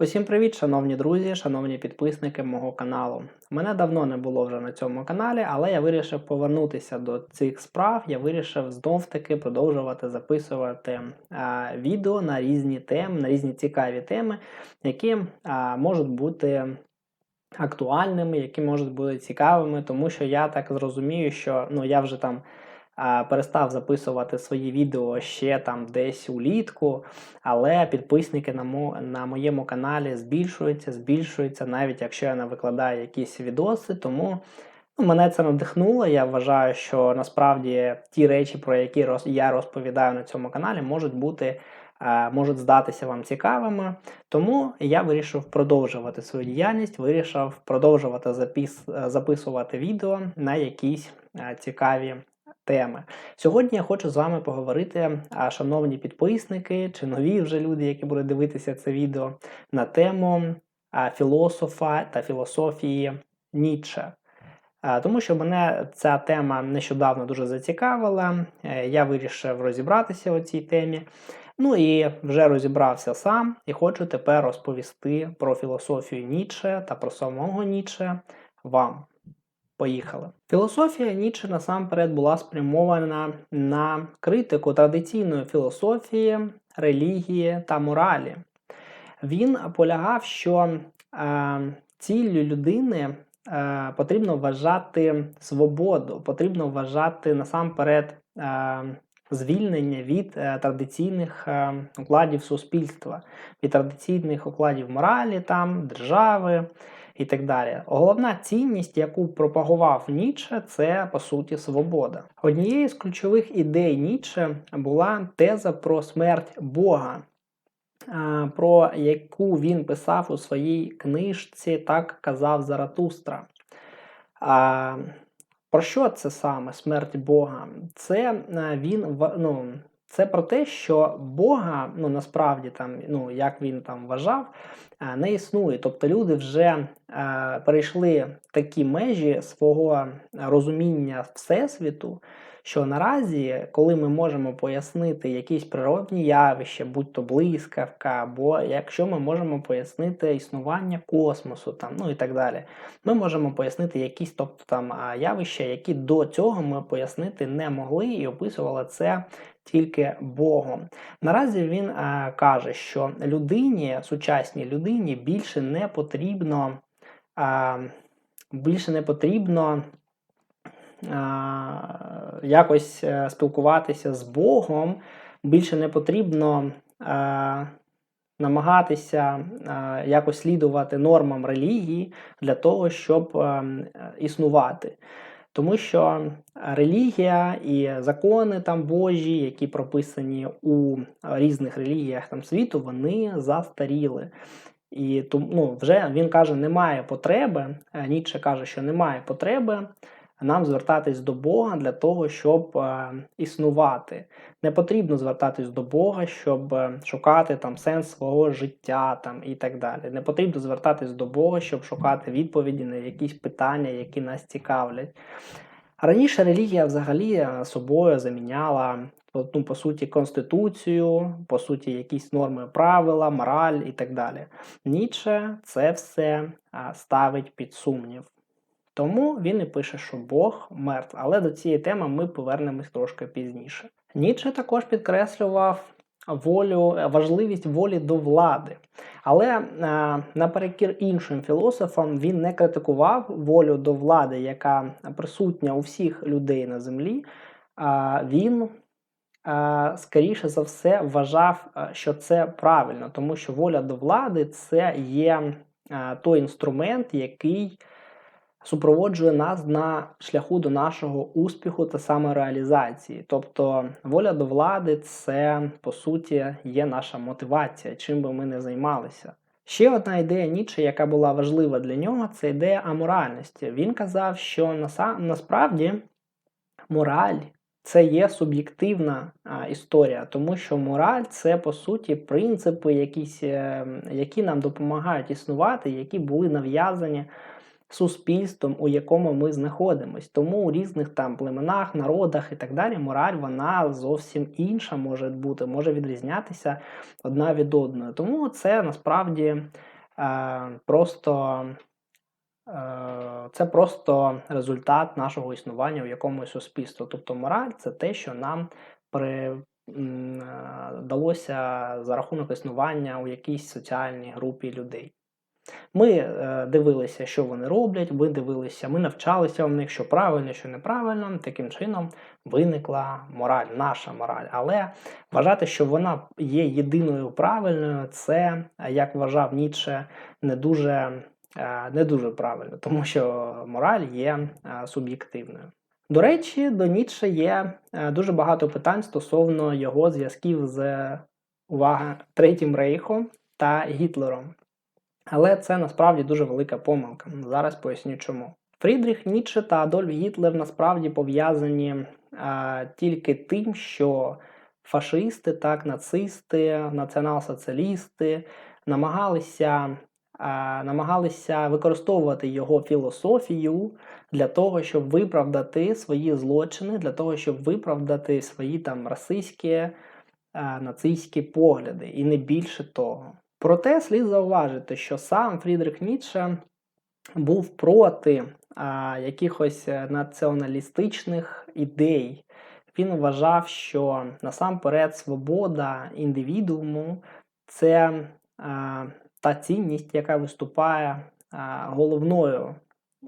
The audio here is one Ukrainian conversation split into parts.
Усім привіт, шановні друзі, шановні підписники мого каналу. Мене давно не було вже на цьому каналі, але я вирішив повернутися до цих справ. Я вирішив знов-таки продовжувати записувати а, відео на різні теми, на різні цікаві теми, які а, можуть бути актуальними, які можуть бути цікавими, тому що я так зрозумію, що ну я вже там. Перестав записувати свої відео ще там десь улітку, але підписники на, мо, на моєму каналі збільшуються, збільшуються, навіть якщо я не викладаю якісь відоси. Тому ну, мене це надихнуло. Я вважаю, що насправді ті речі, про які роз, я розповідаю на цьому каналі, можуть бути. Можуть здатися вам цікавими, тому я вирішив продовжувати свою діяльність, вирішив продовжувати запис, записувати відео на якісь цікаві теми. Сьогодні я хочу з вами поговорити, а, шановні підписники чи нові вже люди, які будуть дивитися це відео, на тему філософа та філософії Ніцше. Тому що мене ця тема нещодавно дуже зацікавила. е, Я вирішив розібратися у цій темі. Ну і вже розібрався сам, і хочу тепер розповісти про філософію Ніцше та про самого Ніцше вам. Поїхали. Філософія Ніцше насамперед була спрямована на критику традиційної філософії, релігії та моралі. Він полягав, що е, ціллю людини е, потрібно вважати свободу, потрібно вважати насамперед е, звільнення від е, традиційних е, укладів суспільства, від традиційних укладів моралі, там, держави і так далі. Головна цінність, яку пропагував Ніцше, це по суті свобода. Однією з ключових ідей Ніцше була теза про смерть Бога, про яку він писав у своїй книжці Так казав Заратустра. Про що це саме смерть Бога? Це він ну, це про те, що Бога, ну насправді там, ну як він там вважав, е, не існує. Тобто люди вже е, перейшли такі межі свого розуміння Всесвіту, що наразі, коли ми можемо пояснити якісь природні явища, будь то блискавка, або якщо ми можемо пояснити існування космосу, там, ну і так далі, ми можемо пояснити якісь тобто, там, явища, які до цього ми пояснити не могли і описували це тільки Богом. Наразі він е, каже, що людині, сучасній людині більше не потрібно. е, більше не потрібно якось е, спілкуватися з Богом, більше не потрібно намагатися якось слідувати нормам релігії для того, щоб існувати. Тому що релігія і закони там Божі, які прописані у різних релігіях там світу, вони застаріли. І тому ну, вже він каже, немає потреби. е, каже, що немає потреби нам звертатись до Бога для того, щоб е, існувати. Не потрібно звертатись до Бога, щоб е, шукати там сенс свого життя там і так далі. Не потрібно звертатись до Бога, щоб шукати відповіді на якісь питання, які нас цікавлять. Раніше релігія взагалі е, собою заміняла ну, по суті конституцію, по суті, якісь норми, правила, мораль і так далі. Ніцше це все ставить під сумнів. Тому він і пише, що Бог мертв, але до цієї теми ми повернемось трошки пізніше. Ніцше також підкреслював волю, важливість волі до влади. Але е, наперекір іншим філософам він не критикував волю до влади, яка присутня у всіх людей на землі. А він е, скоріше за все вважав, е, що це правильно, тому що воля до влади це є той інструмент, який супроводжує нас на шляху до нашого успіху та самореалізації. Тобто воля до влади це по суті є наша мотивація, чим би ми не займалися. Ще одна ідея Ніцше, яка була важлива для нього, це ідея аморальності. Він казав, що наса- насправді мораль це є суб'єктивна історія, тому що мораль це по суті принципи, якісь, е, які нам допомагають існувати, які були нав'язані суспільством, у якому ми знаходимось. Тому у різних там племенах, народах і так далі мораль вона зовсім інша може бути, може відрізнятися одна від одної. Тому це насправді е, просто. Е, Це просто результат нашого існування в якомусь суспільстві. Тобто мораль це те, що нам при, м, е, за рахунок існування у якійсь соціальній групі людей. Ми е, дивилися, що вони роблять, ми дивилися, ми навчалися в них, що правильно, що неправильно. Таким чином виникла мораль, наша мораль. Але вважати, що вона є єдиною правильною, це, як вважав Ніцше, не дуже, е, не дуже правильно, тому що мораль є е, суб'єктивною. До речі, до Ніцше є дуже багато питань стосовно його зв'язків з увага Третім Рейхом та Гітлером. Але це насправді дуже велика помилка. Зараз поясню чому. Фрідріх Ніцше та Адольф Гітлер насправді пов'язані а, тільки тим, що фашисти, так, нацисти, націонал-соціалісти намагалися, а, намагалися використовувати його філософію для того, щоб виправдати свої злочини, для того, щоб виправдати свої там расистські, а, нацистські погляди, і не більше того. Проте слід зауважити, що сам Фрідрих Ніцше був проти а, якихось націоналістичних ідей. Він вважав, що насамперед свобода індивідууму це а, та цінність, яка виступає а, головною,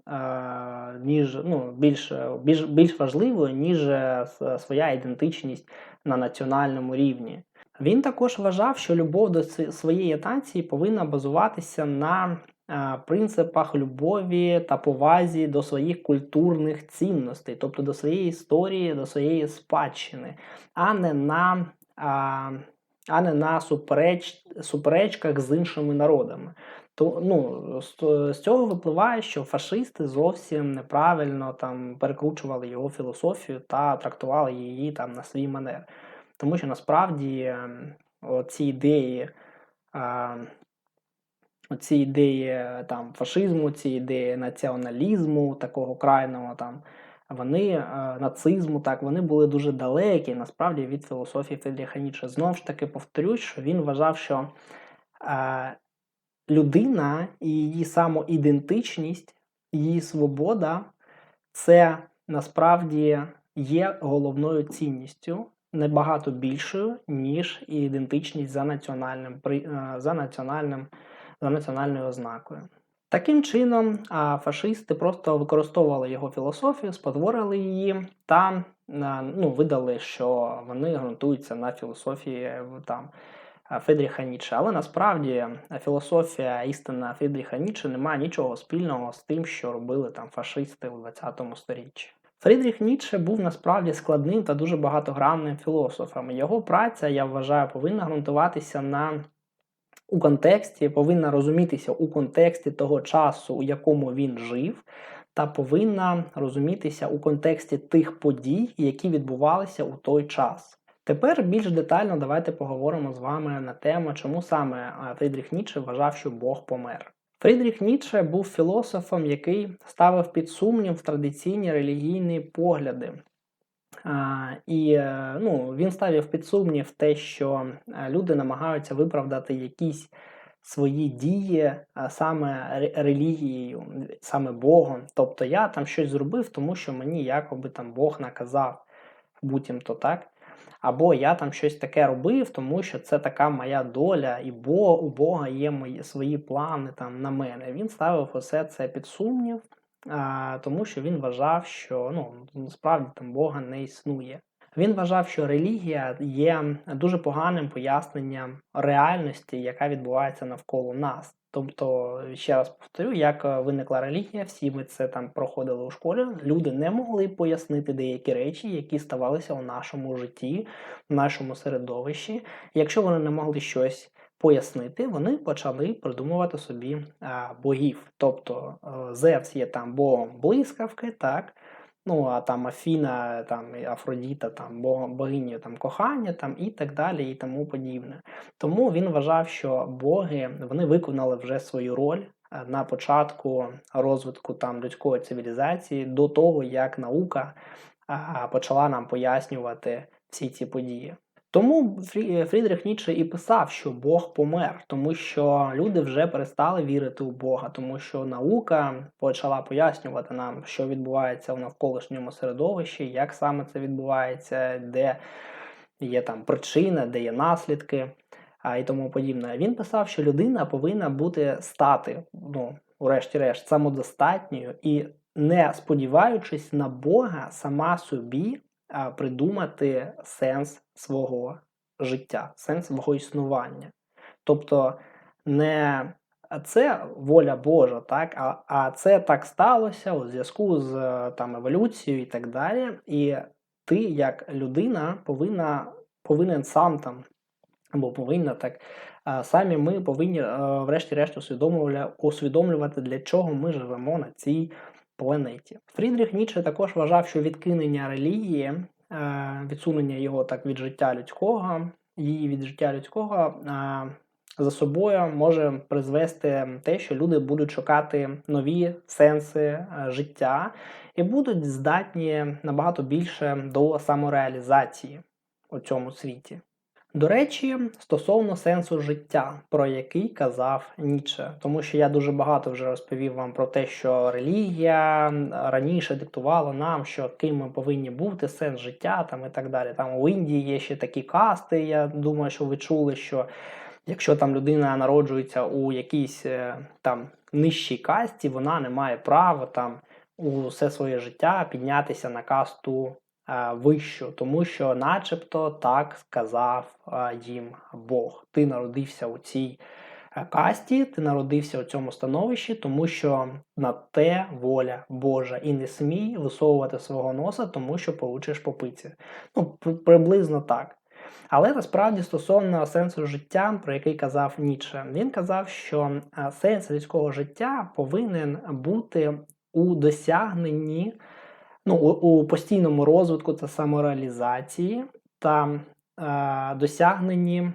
а, ніж ну, більш, більш, більш важливою, ніж е, своя ідентичність на національному рівні. Він також вважав, що любов до своєї нації повинна базуватися на е, принципах любові та повазі до своїх культурних цінностей, тобто до своєї історії, до своєї спадщини, а не на а, а не на супереч, суперечках з іншими народами. То ну, з цього випливає, що фашисти зовсім неправильно там перекручували його філософію та трактували її там на свій манер. Тому що насправді ем, ці ідеї, ці ідеї там, фашизму, ці ідеї націоналізму, такого крайного там, вони е, нацизму, так, вони були дуже далекі насправді від філософії Федріха Ніцше. Знову ж таки повторюсь, що він вважав, що е, людина і її самоідентичність, її свобода це насправді є головною цінністю набагато більшою, ніж ідентичність за національним е, за національним, за національною ознакою. Таким чином, фашисти просто використовували його філософію, спотворили її та е, ну, видали, що вони ґрунтуються на філософії е, там, Федріха Ніцше. Але насправді філософія істина Федріха Ніцше не має нічого спільного з тим, що робили там фашисти у ХХ столітті. Фрідріх Ніцше був насправді складним та дуже багатогранним філософом. Його праця, я вважаю, повинна ґрунтуватися на у контексті, повинна розумітися у контексті того часу, у якому він жив, та повинна розумітися у контексті тих подій, які відбувалися у той час. Тепер більш детально давайте поговоримо з вами на тему, чому саме Фрідріх Ніцше вважав, що Бог помер. Фрідріх Ніцше був філософом, який ставив під сумнів традиційні релігійні погляди. А, І е, ну, він ставив під сумнів те, що е, люди намагаються виправдати якісь свої дії саме релігією, саме Богом. Тобто я там щось зробив, тому що мені якоби там Бог наказав, будь-то так. Або я там щось таке робив, тому що це така моя доля, і бо у Бога є мої свої плани там на мене. Він ставив усе це під сумнів, а, тому що він вважав, що ну насправді там Бога не існує. Він вважав, що релігія є дуже поганим поясненням реальності, яка відбувається навколо нас. Тобто, ще раз повторю, як е, виникла релігія, всі ми це там проходили у школі. Люди не могли пояснити деякі речі, які ставалися у нашому житті, в нашому середовищі. Якщо вони не могли щось пояснити, вони почали придумувати собі а, богів. Тобто е, Зевс є там богом блискавки, так. Ну, а там Афіна, там Афродіта, там богиня там кохання, там і так далі, і тому подібне. Тому він вважав, що боги вони виконали вже свою роль, е, на початку розвитку там людської цивілізації до того, як наука почала нам пояснювати всі ці події. Тому Фрі- Фрідріх Ніцше і писав, що Бог помер, тому що люди вже перестали вірити у Бога, тому що наука почала пояснювати нам, що відбувається в навколишньому середовищі, як саме це відбувається, де є там причина, де є наслідки а, і тому подібне. Він писав, що людина повинна бути стати, ну, врешті-решт, самодостатньою і не сподіваючись на Бога, сама собі придумати сенс свого життя, сенс свого існування. Тобто не це воля Божа, так, а, а це так сталося у зв'язку з е, там, еволюцією і так далі. І ти, як людина, повинна, повинен сам там, або повинна так. Самі ми повинні, е, врешті-решт, усвідомлювати, усвідомлювати, для чого ми живемо на цій планеті. Фрідріх Ніцше також вважав, що відкинення релігії, е, відсунення його так від життя людського, її від життя людського е, за собою може призвести те, що люди будуть шукати нові сенси е, життя і будуть здатні набагато більше до самореалізації у цьому світі. До речі, стосовно сенсу життя, про який казав Ніче, тому що я дуже багато вже розповів вам про те, що релігія раніше диктувала нам, що ким ми повинні бути, сенс життя там і так далі. Там у Індії є ще такі касти. Я думаю, що ви чули, що якщо там людина народжується у якійсь е, там нижчій касті, вона не має права там усе своє життя піднятися на касту вищу, тому що, начебто, так сказав е, їм Бог. Ти народився у цій е, касті, ти народився у цьому становищі, тому що на те воля Божа. І не смій висовувати свого носа, тому що получиш по пиці. Ну, приблизно так. Але насправді стосовно сенсу життя, про який казав Ніцше, він казав, що сенс людського життя повинен бути у досягненні, ну, у, у постійному розвитку та самореалізації та е, досягненні е,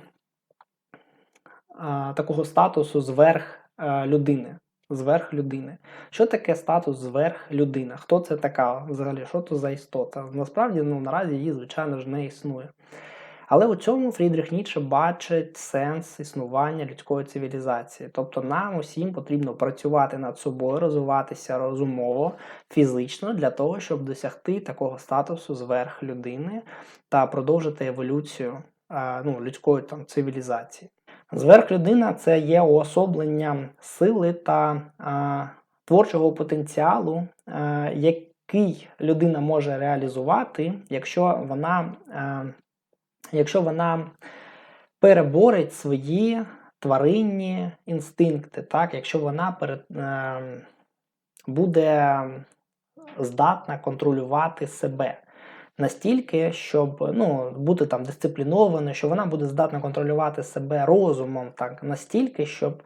такого статусу зверх е, людини. Зверх людини. Що таке статус зверх людина? Хто це така взагалі? Що це за істота? Насправді, ну наразі її, звичайно ж, не існує. Але у цьому Фрідріх Ніцше бачить сенс існування людської цивілізації. Тобто нам усім потрібно працювати над собою, розвиватися розумово, фізично для того, щоб досягти такого статусу зверх людини та продовжити еволюцію ну, людської там, цивілізації. Зверх людина це є уособлення сили та е, творчого потенціалу, е, який людина може реалізувати, якщо вона. Е, якщо вона переборить свої тваринні інстинкти, так? якщо вона перед, е, буде здатна контролювати себе настільки, щоб ну, бути там дисциплінованою, що вона буде здатна контролювати себе розумом, так, настільки, щоб,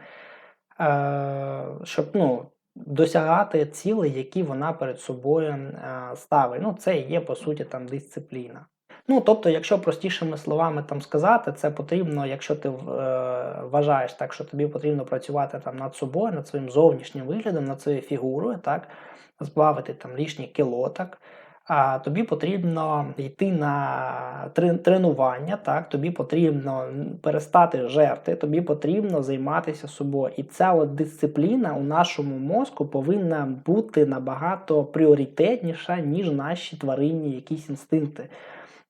е, щоб ну, досягати цілей, які вона перед собою е, ставить. Ну, це є, по суті, там дисципліна. Ну, тобто, якщо простішими словами там сказати, це потрібно, якщо ти е, вважаєш так, що тобі потрібно працювати там над собою, над своїм зовнішнім виглядом, над своєю фігурою, так, збавити там лишні кіло, так, а тобі потрібно йти на тренування, так, тобі потрібно перестати жерти, тобі потрібно займатися собою. І ця от дисципліна у нашому мозку повинна бути набагато пріоритетніша, ніж наші тваринні якісь інстинкти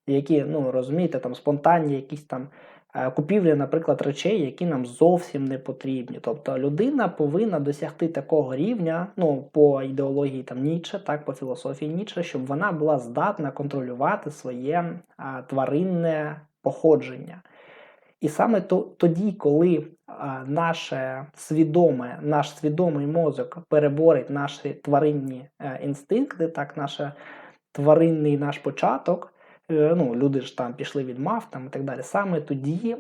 які, ну розумієте, там спонтанні якісь там е, купівлі, наприклад, речей, які нам зовсім не потрібні. Тобто людина повинна досягти такого рівня, ну по ідеології там Ніче, так по філософії Ніче, щоб вона була здатна контролювати своє а, тваринне походження. І саме то, тоді, коли а, наше свідоме, наш свідомий мозок переборить наші тваринні е, інстинкти, так, наше тваринний наш початок, е, ну, люди ж там пішли від мав там, і так далі. Саме тоді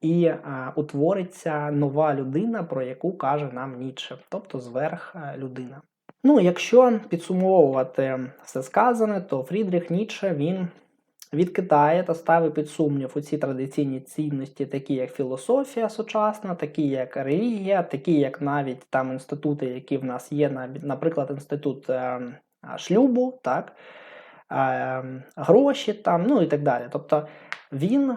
і утвориться нова людина, про яку каже нам Ніцше, тобто зверх людина. Ну, якщо підсумовувати все сказане, то Фрідріх Ніцше він відкидає та ставить під сумнів оці традиційні цінності, такі як філософія сучасна, такі як релігія, такі як навіть там інститути, які в нас є, наприклад, інститут е, шлюбу, так, е, гроші там, ну і так далі. Тобто він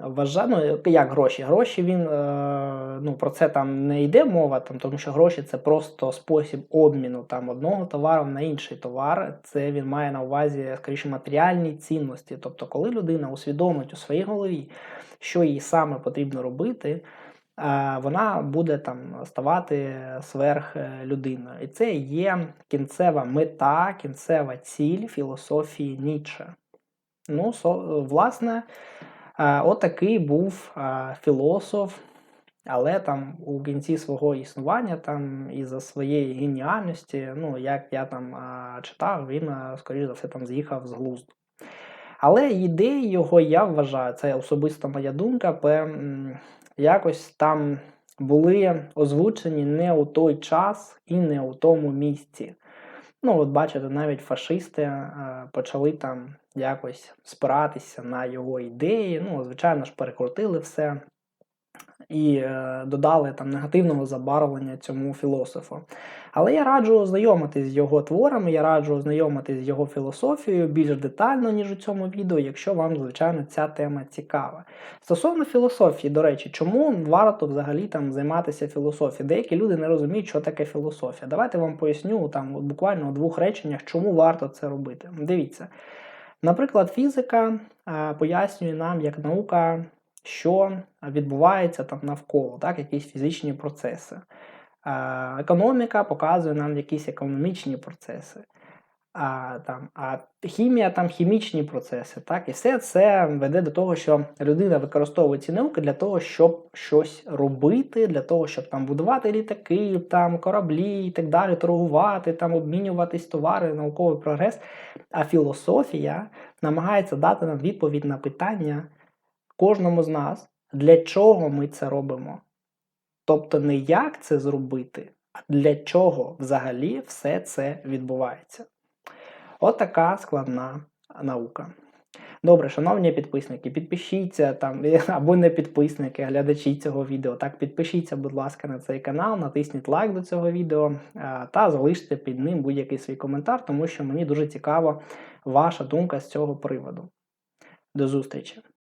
вважає, ну як гроші? Гроші він е, ну, про це там не йде мова, там, тому що гроші це просто спосіб обміну там, одного товару на інший товар. Це він має на увазі, скоріше, матеріальні цінності. Тобто, коли людина усвідомить у своїй голові, що їй саме потрібно робити. Е, Вона буде там ставати сверх е. І це є кінцева мета, кінцева ціль філософії Ніцше. Ну, со, власне, е, отакий був філософ, але там у кінці свого існування, там із-за своєї геніальності, ну, як я там читав, він, е, скоріш за все, там з'їхав з глузду. Але ідеї його, я вважаю, це особиста моя думка, пе, м, якось там були озвучені не у той час і не у тому місці. Ну, от бачите, навіть фашисти е, почали там якось спиратися на його ідеї. Ну, звичайно ж, перекрутили все і е, додали там негативного забарвлення цьому філософу. Але я раджу ознайомитись з його творами, я раджу ознайомитись з його філософією більш детально, ніж у цьому відео, якщо вам, звичайно, ця тема цікава. Стосовно філософії, до речі, чому варто взагалі там займатися філософією? Деякі люди не розуміють, що таке філософія. Давайте вам поясню там буквально у двох реченнях, чому варто це робити. Дивіться. Наприклад, фізика пояснює нам як наука, що відбувається там навколо, так, якісь фізичні процеси. Економіка показує нам якісь економічні процеси. А, там, а хімія там хімічні процеси. Так? І все це веде до того, що людина використовує ці науки для того, щоб щось робити, для того, щоб там будувати літаки, там, кораблі і так далі, торгувати, там, обмінюватись товари, науковий прогрес. А філософія намагається дати нам відповідь на питання кожному з нас, для чого ми це робимо. Тобто не як це зробити, а для чого взагалі все це відбувається. От така складна наука. Добре, шановні підписники, підпишіться там або не підписники, глядачі цього відео. Так, підпишіться, будь ласка, на цей канал, натисніть лайк до цього відео та залиште під ним будь-який свій коментар, тому що мені дуже цікава ваша думка з цього приводу. До зустрічі!